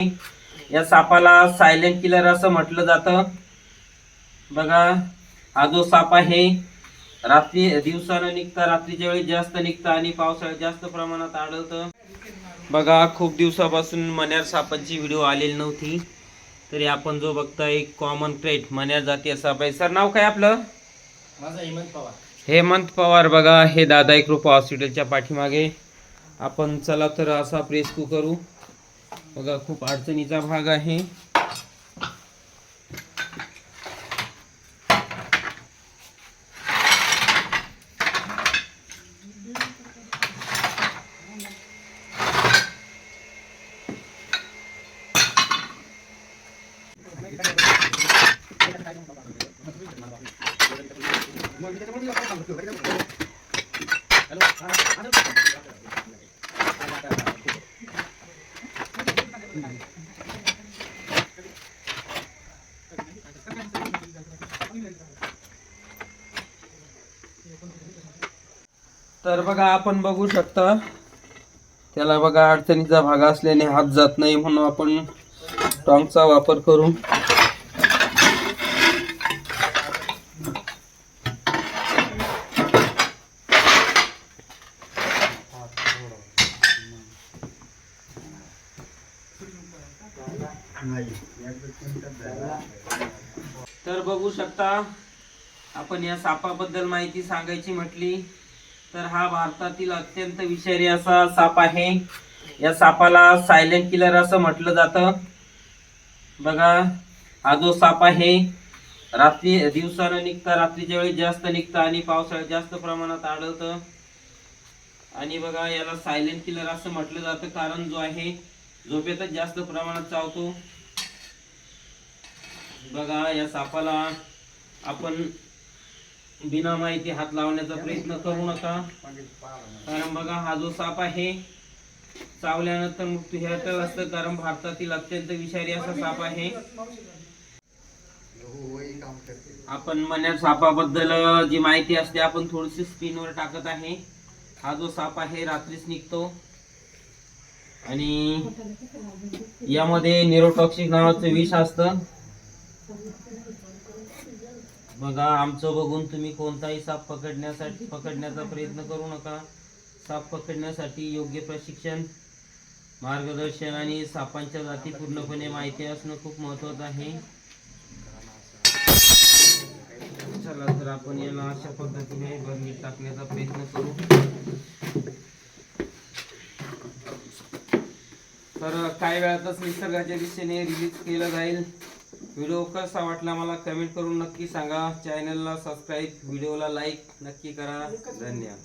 या सापाला silent killer असं म्हटलं जातं. बघा हा जो साप आहे रात्री दिवसानं निघता रात्रीच्या वेळी जास्त निघतं आणि पावसाळ्यात जास्त प्रमाणात आढळतं. बघा खूप दिवसापासून मण्यार सापाची व्हिडिओ आलेली नव्हती. तरी आपण जो बघताय एक कॉमन क्रेट मण्यार जाती साप आहे. सर नाव काय आपलं? माझा हेमंत पवार. हेमंत पवार बघा हे दादा एक कृपा हॉस्पिटलच्या पाठीमागे. आपण चला तर असा प्रेस करू बघा खूप अडचणीचा भाग आहे. तर बघा आपण बघू शकता त्याला बघा अडचणीचा भाग असल्याने हात जात नाही म्हणून आपण टॉंगचा वापर करून तर बघू शकता आपण या सापाबद्दल माहिती सांगायची म्हटली तर हा भारतातील अत्यंत विषारी असा साप आहे. या सापाला सायलेंट किलर असं म्हटलं जातं. बघा हा जो साप आहे रात्री दिवसानं निघता रात्रीच्या वेळी जास्त निघतं आणि पावसाळ्यात जास्त प्रमाणात आढळतं. आणि बघा याला सायलेंट किलर असं म्हटलं जातं कारण जो आहे झोपेतच जास्त प्रमाणात चावतो. बघा या सापाला आपण बिना माहिती हात लावण्याचा प्रयत्न करू नका. कारण बघा हा जो साप आहे चावल्यानंतर मृत्यू हे अटळ असतं कारण भारतातील अत्यंत विषारी असा साप आहे. आपण मन्यार सापाबद्दल जी माहिती असते आपण थोडीशी स्क्रीनवर टाकत आहे. हा जो साप आहे रात्रीच निघतो. आणि यामध्ये न्यूरोटॉक्सिक नावाचं विष असतं. बघा आमचं बघून तुम्ही कोणताही साप पकडण्यासाठी पकडण्याचा प्रयत्न करू नका. साप पकडण्यासाठी योग्य प्रशिक्षण मार्गदर्शन आणि सापांच्या जाती पूर्णपणे माहिती असणं खूप महत्वाचं आहे. चला तर आपण याला अशा पद्धतीने बर्नीत टाकण्याचा प्रयत्न करू. तर काही वेळातच निसर्गाच्या दिशेने रिलीज केलं जाईल. व्हिडिओ कसा वाटला मला कमेंट करून नक्की सांगा. चॅनलला सबस्क्राईब व्हिडिओला लाईक नक्की करा. धन्यवाद.